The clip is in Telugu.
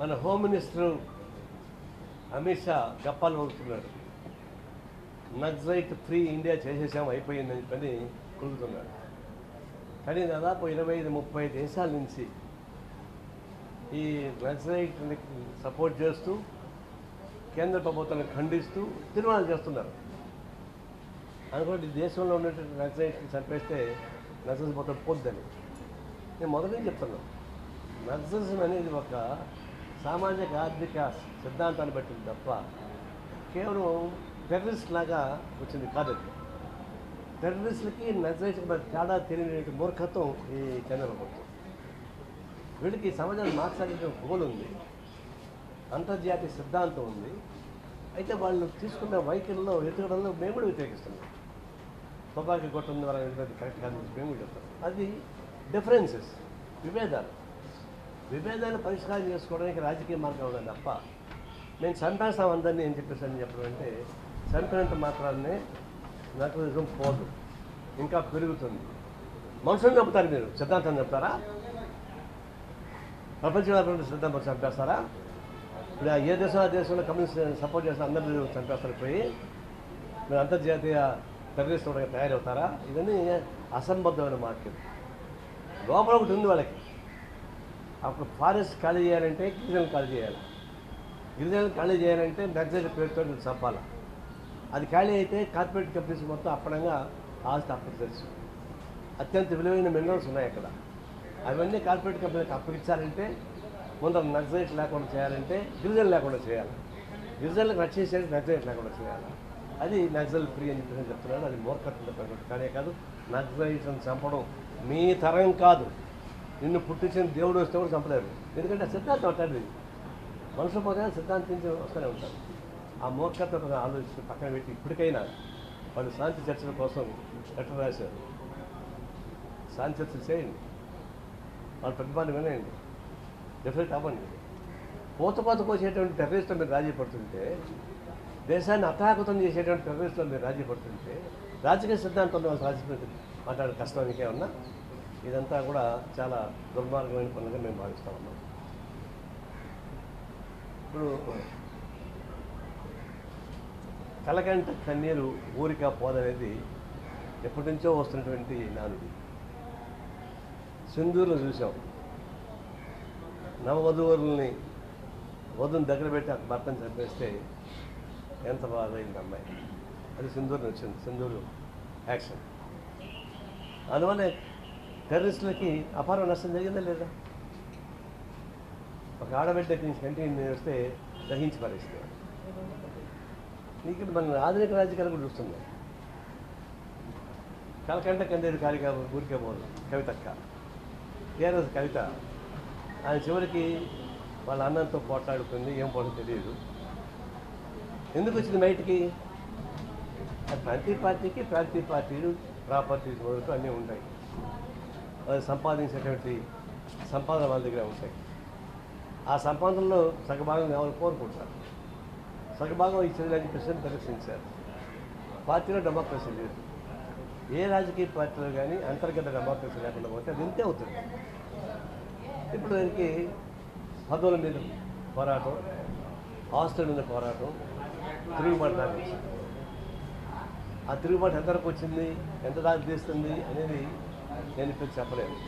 మన హోమ్ మినిస్టర్ అమిత్ షా గప్పాలు పడుతున్నాడు నక్సలైట్ ఫ్రీ ఇండియా చేసేసాం అయిపోయిందని పని కుదురుతున్నాడు కానీ దాదాపు ఇరవై ఐదు ముప్పై దేశాల నుంచి ఈ నక్సలైట్ని సపోర్ట్ చేస్తూ కేంద్ర ప్రభుత్వాన్ని ఖండిస్తూ తీర్మానాలు చేస్తున్నారు. అనుకోండి దేశంలో ఉన్నటువంటి నక్సలైట్ని చంపేస్తే నక్సల్స్ మొత్తం పోద్దని. నేను మొదటి చెప్తున్నాను నక్సలిజం అనేది ఒక సామాజిక ఆర్థిక సిద్ధాంతాన్ని బట్టింది తప్ప కేవలం టెర్రరిస్ట్ లాగా వచ్చింది కాదు టెర్రరిస్టులకి నక్సలైట్కి తేడా తెలియని మూర్ఖత్వం ఈ కేంద్ర ప్రభుత్వం వీళ్ళకి సమాజాన్ని మార్చడానికి గోల్ ఉంది. అంతర్జాతీయ సిద్ధాంతం ఉంది. అయితే వాళ్ళు తీసుకున్న వైఖరిలో ఎదుగుదలలో మేము కూడా వ్యతిరేకిస్తున్నాం. తుపాకీ కొట్టడం ద్వారా కరెక్ట్ కాదు మేము కూడా చెప్తాం. అది డిఫరెన్సెస్ విభేదాలు. విభేదాలు పరిష్కారం చేసుకోవడానికి రాజకీయ మార్గం ఉన్నది తప్ప? మేము చంపేస్తాం అందరినీ ఏం చెప్పేసి అని చెప్పడం అంటే చంపినంత మాత్రాన్నే నక్సలిజం పోదు. ఇంకా పెరుగుతుంది. మనుషులను చెప్తారు మీరు. సిద్ధాంతం చెప్తారా? ప్రపంచవ్యాప్తంగా సిద్ధాంతం చంపేస్తారా? ఇప్పుడు ఏ దేశం ఆ దేశంలో కమ్యూనిస్ట్ సపోర్ట్ చేసిన అందరినీ చంపేస్తారు పోయి. మీరు అంతర్జాతీయ టెర్రరిస్ట్ తయారవుతారా? ఇవన్నీ అసంబద్ధమైన మార్కెట్ లోపల ఒకటి ఉంది వాళ్ళకి. అప్పుడు ఫారెస్ట్ ఖాళీ చేయాలంటే గిరిజనులు ఖాళీ చేయాలి. గిరిజనులు ఖాళీ చేయాలంటే నక్సల్ పేరుతో చంపాలి. అది ఖాళీ అయితే కార్పొరేట్ కంపెనీస్ మొత్తం అప్పడంగా ఆస్తి అప్పగించచ్చు అత్యంత విలువైన మినరల్స్ ఉన్నాయి అక్కడ. అవన్నీ కార్పొరేట్ కంపెనీకి అప్పగించాలంటే ముందర నక్సలైట్ లేకుండా చేయాలంటే గిరిజనులు లేకుండా చేయాలి. గిరిజనులకు రక్షించేది నక్సలైట్ లేకుండా చేయాలి. అది నక్సల్ ఫ్రీ అని చెప్పేసి చెప్తున్నాను అది మూర్ఖత్వం కానీ కాదు. నక్సలైట్లను చంపడం మీ తరం కాదు. నిన్ను పుట్టించిన దేవుడు వస్తే కూడా చంపలేరు. ఎందుకంటే సిద్ధాంతం అంటాడు మనుషులు పోతే సిద్ధాంతించి వస్తూనే ఉంటారు. ఆ మూర్ఖత్వం ఆలోచించి పక్కన పెట్టి ఇప్పటికైనా వాళ్ళు శాంతి చర్చల కోసం లెటర్ రాశారు. శాంతి చర్చలు చేయండి. వాళ్ళ ప్రతిపాదన వినేయండి డిఫరెంట్ అవ్వండి. పోత పోత కోసేటువంటి టెర్రరిస్టులు మీరు రాజీ పడుతుంటే దేశాన్ని అతాకుతం చేసేటువంటి టెర్రరిస్టులు మీరు రాజీ పడుతుంటే రాజకీయ సిద్ధాంతంలో రాజకీయ మాట్లాడే కష్టం ఇంకేమన్నా ఇదంతా కూడా చాలా దుర్మార్గమైన పనులుగా మేము భావిస్తూ ఉన్నాం ఇప్పుడు కలకంట కన్నీరు ఊరిక పోదనేది ఎప్పటి నుంచో వస్తున్నటువంటి నానుడి. సింధూరులో చూసాం నవవధువరుల్ని వధుని దగ్గర పెట్టి ఆ భర్తను చంపేస్తే ఎంత బాధ అయింది అమ్మాయి. అది సింధూరుని వచ్చింది. సింధూరు యాక్షన్. అందువల్ల టెర్రరిస్టులకి అపారం నష్టం జరిగిందా లేదా? ఒక ఆడబిడ్డకి నుంచి కంటిన్యూ వస్తే దహించి పరిస్థితి నీకు మన ఆధునిక రాజకీయాలు కూడా చూస్తున్నాం కలకంట కందేరు కాలిక ఊరికే పోదు. కవితక్క టీఆర్ఎస్ కవిత. ఆయన చివరికి వాళ్ళ అన్నంతో పోట్లాడుకుంది ఏం పోవడం తెలియదు. ఎందుకు వచ్చింది బయటికి? ప్రతి పార్టీకి ప్రతి పార్టీలు ప్రాపర్టీస్ మొదలు అన్నీ ఉంటాయి. వాళ్ళు సంపాదించేటువంటి సంపాదన వాళ్ళ దగ్గర ఉంటాయి. ఆ సంపాదనలో సగభాగం కావాలని కోరుకుంటారు? సగభాగం ఇచ్చే ప్రశ్నలు ప్రదర్శించారు. పార్టీలో డెమోక్రసీ లేదు. ఏ రాజకీయ పార్టీలో కానీ అంతర్గత డెమోక్రసీ లేకుండా పోతే అది ఇంతే అవుతుంది. ఇప్పుడు దానికి పదవుల మీద పోరాటం హాస్టల్ మీద పోరాటం తిరుగుబాటు దాకా ఆ తిరుగుబాటు ఎంతవరకు వచ్చింది? ఎంత దాకా తీస్తుంది అనేది నేను ఇప్పుడు చెప్పలేను